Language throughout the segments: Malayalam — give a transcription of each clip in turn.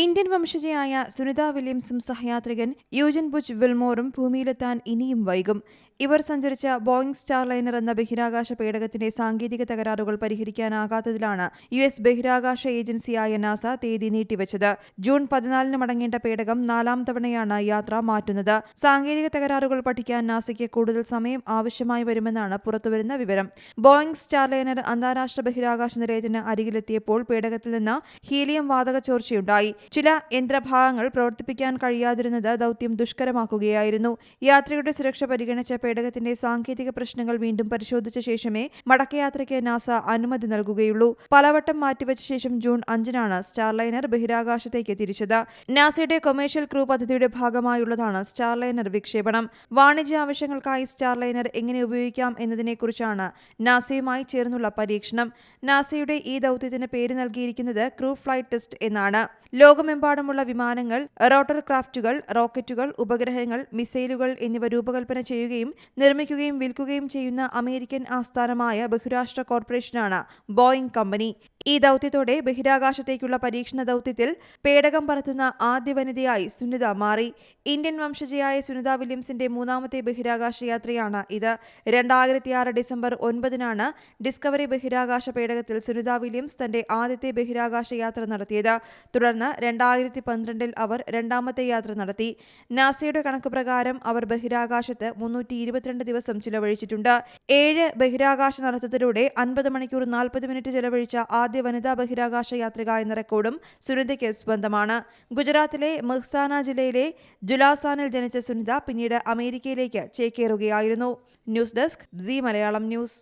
ഇന്ത്യൻ വംശജയായ സുനിത വില്യംസും സഹയാത്രികൻ യൂജൻ ബുച്ച് വിൽമോറും ഭൂമിയിലെത്താൻ ഇനിയും വൈകും. ഇവർ സഞ്ചരിച്ച ബോയിങ് സ്റ്റാർലൈനർ എന്ന ബഹിരാകാശ പേടകത്തിന്റെ സാങ്കേതിക തകരാറുകൾ പരിഹരിക്കാനാകാത്തതിലാണ് യു എസ് ബഹിരാകാശ ഏജൻസിയായ നാസ തീയതി നീട്ടിവച്ചത്. ജൂൺ പതിനാലിന് മടങ്ങേണ്ട പേടകം നാലാം തവണയാണ് യാത്ര മാറ്റുന്നത്. സാങ്കേതിക തകരാറുകൾ പഠിക്കാൻ നാസയ്ക്ക് കൂടുതൽ സമയം ആവശ്യമായി വരുമെന്നാണ് പുറത്തുവരുന്ന വിവരം. ബോയിങ് സ്റ്റാർലൈനർ അന്താരാഷ്ട്ര ബഹിരാകാശ നിലയത്തിന് അരികിലെത്തിയപ്പോൾ പേടകത്തിൽ നിന്ന് ഹീലിയം വാതക ചോർച്ചയുണ്ടായി. ചില യന്ത്രഭാഗങ്ങൾ പ്രവർത്തിപ്പിക്കാൻ കഴിയാതിരുന്നത് ദൗത്യം ദുഷ്കരമാക്കുകയായിരുന്നു. യാത്രയുടെ സുരക്ഷ പരിഗണിച്ച പേടകത്തിന്റെ സാങ്കേതിക പ്രശ്നങ്ങൾ വീണ്ടും പരിശോധിച്ച ശേഷമേ മടക്കയാത്രയ്ക്ക് നാസ അനുമതി നൽകുകയുള്ളൂ. പലവട്ടം മാറ്റിവെച്ച ശേഷം ജൂൺ അഞ്ചിനാണ് സ്റ്റാർലൈനർ ബഹിരാകാശത്തേക്ക് തിരിച്ചത്. നാസയുടെ കൊമേഴ്ഷ്യൽ ക്രൂ പദ്ധതിയുടെ ഭാഗമായുള്ളതാണ് സ്റ്റാർലൈനർ വിക്ഷേപണം. വാണിജ്യ ആവശ്യങ്ങൾക്കായി സ്റ്റാർലൈനർ എങ്ങനെ ഉപയോഗിക്കാം എന്നതിനെക്കുറിച്ചാണ് നാസയുമായി ചേർന്നുള്ള പരീക്ഷണം. നാസയുടെ ഈ ദൗത്യത്തിന് പേര് നൽകിയിരിക്കുന്നത് ക്രൂ ഫ്ലൈറ്റ് ടെസ്റ്റ് എന്നാണ്. ലോകമെമ്പാടുമുള്ള വിമാനങ്ങൾ റോട്ടർ ക്രാഫ്റ്റുകൾ റോക്കറ്റുകൾ ഉപഗ്രഹങ്ങൾ മിസൈലുകൾ എന്നിവ രൂപകൽപ്പന ചെയ്യുകയും നിർമ്മിക്കുകയും വിൽക്കുകയും ചെയ്യുന്ന അമേരിക്കൻ ആസ്ഥാനമായ ബഹുരാഷ്ട്ര കോർപ്പറേഷനാണ് ബോയിങ് കമ്പനി. ഈ ദൗത്യത്തോടെ ബഹിരാകാശത്തേക്കുള്ള പരീക്ഷണ ദൗത്യത്തിൽ പേടകം പറത്തുന്ന ആദ്യ വനിതയായി സുനിത മാറി. ഇന്ത്യൻ വംശജയായ സുനിത വില്യംസിന്റെ മൂന്നാമത്തെ ബഹിരാകാശ യാത്രയാണ് ഇത്. രണ്ടായിരത്തി ആറ് ഡിസംബർ ഒൻപതിനാണ് ഡിസ്കവറി ബഹിരാകാശ പേടകത്തിൽ സുനിത വില്യംസ് തന്റെ ആദ്യത്തെ ബഹിരാകാശ യാത്ര നടത്തിയത്. തുടർന്ന് രണ്ടായിരത്തി പന്ത്രണ്ടിൽ അവർ രണ്ടാമത്തെ യാത്ര നടത്തി. നാസയുടെ കണക്ക് പ്രകാരം അവർ ബഹിരാകാശത്ത് മുന്നൂറ്റി ഇരുപത്തിരണ്ട് ദിവസം ചിലവഴിച്ചിട്ടുണ്ട്. ഏഴ് ബഹിരാകാശ നടത്തത്തിലൂടെ അൻപത് മണിക്കൂർ നാൽപ്പത് മിനിറ്റ് ചിലവഴിച്ച ആദ്യ വനിതാ ബഹിരാകാശ യാത്രിക എന്ന റെക്കോർഡും സുനിതയ്ക്ക് സ്വന്തമാണ്. ഗുജറാത്തിലെ മെഹ്സാന ജില്ലയിലെ ജുലാസാനിൽ ജനിച്ച സുനിത പിന്നീട് അമേരിക്കയിലേക്ക് ചേക്കേറുകയായിരുന്നു. News desk C Malayalam news.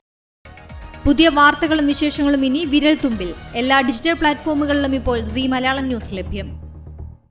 പുതിയ വാർത്തകളും വിശേഷങ്ങളും ഇനി വിരൽ തുമ്പിൽ എല്ലാ ഡിജിറ്റൽ പ്ലാറ്റ്ഫോമുകളിലും ഇപ്പോൾ സി മലയാളം ന്യൂസ് ലഭ്യം.